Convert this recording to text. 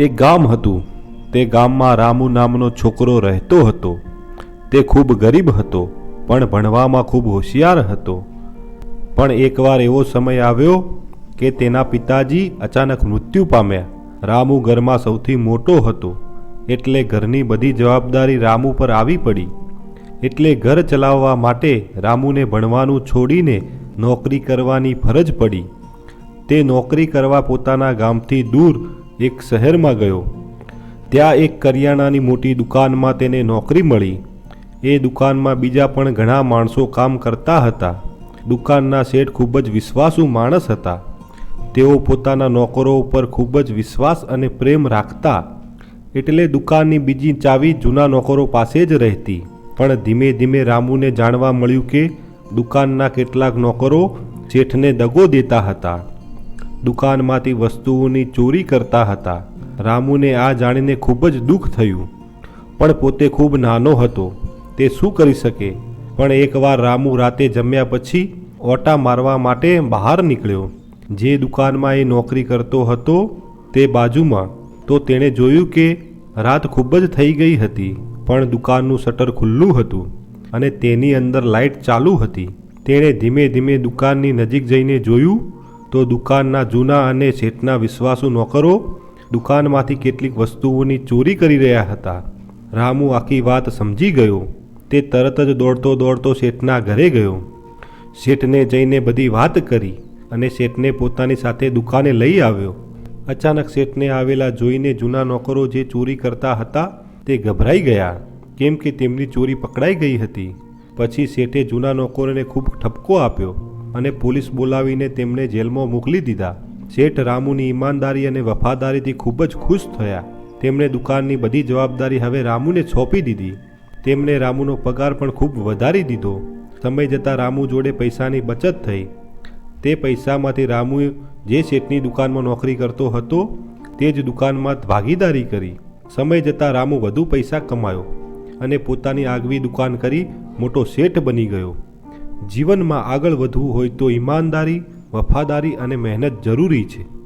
એક ગામ હતું. તે ગામમાં રામુ નામનો છોકરો રહેતો હતો. તે ખૂબ ગરીબ હતો, પણ ભણવામાં ખૂબ હોશિયાર હતો. પણ એકવાર એવો સમય આવ્યો કે તેના પિતાજી અચાનક મૃત્યુ પામ્યા. રામુ ઘરમાં સૌથી મોટો હતો, એટલે ઘરની બધી જવાબદારી રામુ પર આવી પડી. એટલે ઘર ચલાવવા માટે રામુને ભણવાનું છોડીને નોકરી કરવાની ફરજ પડી. તે નોકરી કરવા પોતાના ગામથી દૂર એક શહેરમાં ગયો. ત્યાં એક કરિયાણાની મોટી દુકાનમાં તેને નોકરી મળી. એ દુકાનમાં બીજા પણ ઘણા માણસો કામ કરતા હતા. દુકાનના શેઠ ખૂબ જ વિશ્વાસુ માણસ હતા. તેઓ પોતાના નોકરો ઉપર ખૂબ જ વિશ્વાસ અને પ્રેમ રાખતા, એટલે દુકાનની બીજી ચાવી જૂના નોકરો પાસે જ રહેતી. પણ ધીમે ધીમે રામુને જાણવા મળ્યું કે દુકાનના કેટલાક નોકરો શેઠને દગો દેતા હતા. દુકાનમાંથી વસ્તુઓની ચોરી કરતા હતા. રામુને આ જાણીને ખૂબ જ દુઃખ થયું. પણ પોતે ખૂબ નાનો હતો. તે શું કરી શકે? પણ એકવાર રામુ રાતે જમ્યા પછી ઓટા મારવા માટે બહાર નીકળ્યો. જે દુકાનમાં એ નોકરી કરતો હતો તે બાજુમાં, તો તેણે જોયું કે રાત ખૂબ જ થઈ ગઈ હતી, પણ દુકાનનું શટર ખુલ્લું હતું અને તેની અંદર લાઇટ ચાલુ હતી. તેણે ધીમે ધીમે દુકાનની નજીક જઈને જોયું તો દુકાનના જૂના અને શેઠના વિશ્વાસુ નોકરો દુકાનમાંથી કેટલીક વસ્તુઓની ચોરી કરી રહ્યા હતા. રામુ આખી વાત સમજી ગયો. તે તરત જ દોડતો દોડતો શેઠના ઘરે ગયો. શેઠને જઈને બધી વાત કરી અને શેઠને પોતાની સાથે દુકાને લઈ આવ્યો. અચાનક શેઠને આવેલા જોઈને જૂના નોકરો જે ચોરી કરતા હતા તે ગભરાઈ ગયા, કેમ કે તેમની ચોરી પકડાઈ ગઈ હતી. પછી શેઠે જૂના નોકરોને ખૂબ ઠપકો આપ્યો. અને પોલીસ બોલાવીને તેમને જેલમાં મોકલી દીધા. શેઠ રામુની ઈમાનદારી અને વફાદારીથી ખૂબ જ ખુશ થયા. તેમણે દુકાનની બધી જવાબદારી હવે રામુને સોંપી દીધી. તેમણે રામુનો પગાર પણ ખૂબ વધારી દીધો. સમય જતાં રામુ જોડે પૈસાની બચત થઈ. તે પૈસામાંથી રામુએ જે શેઠની દુકાનમાં નોકરી કરતો હતો, તે જ દુકાનમાં ભાગીદારી કરી. સમય જતાં રામુ વધુ પૈસા કમાયો અને પોતાની આગવી દુકાન કરી મોટો શેઠ બની ગયો. જીવનમાં આગળ વધવું હોય તો ઈમાનદારી વફાદારી અને મહેનત જરૂરી છે.